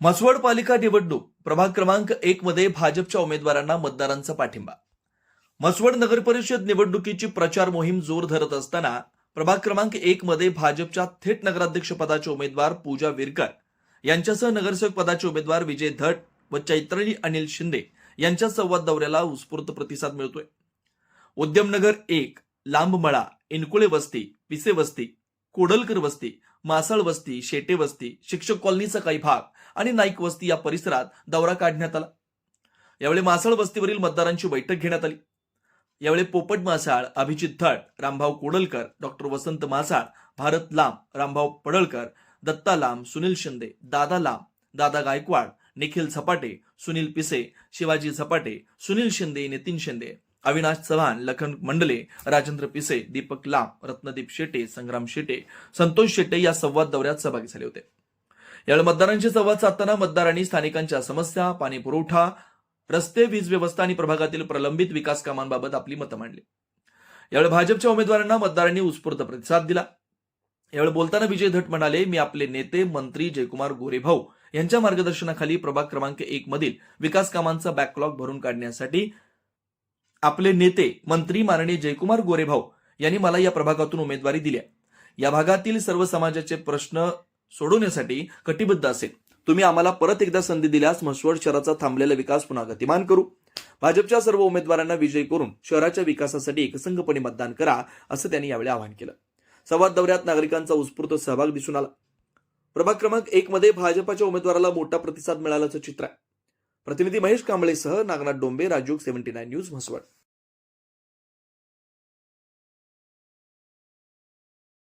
म्हसवड पालिका निवडणूक प्रभाग क्रमांक एक मध्ये भाजपच्या उमेदवारांना मतदारांचा पाठिंबा. म्हसवड नगरपरिषद निवडणुकीची प्रचार मोहीम जोर धरत असताना प्रभाग क्रमांक एक मध्ये भाजपच्या थेट नगराध्यक्ष पदाचे उमेदवार पूजा विरकर यांच्यासह नगरसेवक पदाचे उमेदवार विजय धट व चैत्रणी अनिल शिंदे यांच्या संवाद दौऱ्याला उत्स्फूर्त प्रतिसाद मिळतोय. उद्यमनगर एक लांबमळा इनकुळे वस्ती पिसे वस्ती कोडलकर वस्ती मासाळ वस्ती शेटे वस्ती शिक्षक कॉलनीचा काही भाग आणि नाईक वस्ती या परिसरात दौरा काढण्यात आला. यावेळी मासाळ वस्तीवरील मतदारांची बैठक घेण्यात आली. यावेळी पोपट मासाळ अभिजित धट रामभाऊ कोडलकर डॉक्टर वसंत मासाळ भारत लांब रामभाऊ पडळकर दत्ता लांब सुनील शिंदे दादा लांब दादा गायकवाड निखिल झपाटे सुनील पिसे शिवाजी झपाटे सुनील शिंदे नितीन शिंदे अविनाश चव्हाण लखन मंडले राजेंद्र पिसे दीपक लांब रत्नदीप शेटे संग्राम शेटे संतोष शेटे या संवाद दौऱ्यात सहभागी झाले होते. यावेळी मतदारांशी संवाद साधताना मतदारांनी स्थानिकांच्या समस्या पाणी पुरवठा रस्ते वीज व्यवस्था आणि प्रभागातील प्रलंबित विकास कामांबाबत आपली मतं मांडली. यावेळी भाजपच्या उमेदवारांना मतदारांनी उत्स्फूर्त प्रतिसाद दिला. यावेळी बोलताना विजय धट म्हणाले मी आपले नेते मंत्री जयकुमार गोरेभाऊ यांच्या मार्गदर्शनाखाली प्रभाग क्रमांक एक मधील विकास कामांचा बॅकलॉग भरून काढण्यासाठी आपले नेते मंत्री माननीय जयकुमार गोरेभाऊ यांनी मला या प्रभागातून उमेदवारी दिली आहे. या भागातील सर्व समाजाचे प्रश्न सोडवण्यासाठी कटिबद्ध असेल. तुम्ही आम्हाला परत एकदा संधी दिल्यास म्हसवड शहराचा थांबलेला विकास पुन्हा गतिमान करू. भाजपच्या सर्व उमेदवारांना विजयी करून शहराच्या विकासासाठी एकसंघपणे मतदान करा असं त्यांनी यावेळी आवाहन केलं. संवाद दौऱ्यात नागरिकांचा उत्स्फूर्त सहभाग दिसून आला. प्रभाग क्रमांक एक मध्ये भाजपच्या उमेदवाराला मोठा प्रतिसाद मिळाल्याचं चित्र आहे. प्रतिनिधी महेश कांबळेसह नागनाथ डोंबे राजूक सेव्हन्टी नाईन न्यूज म्हसवड.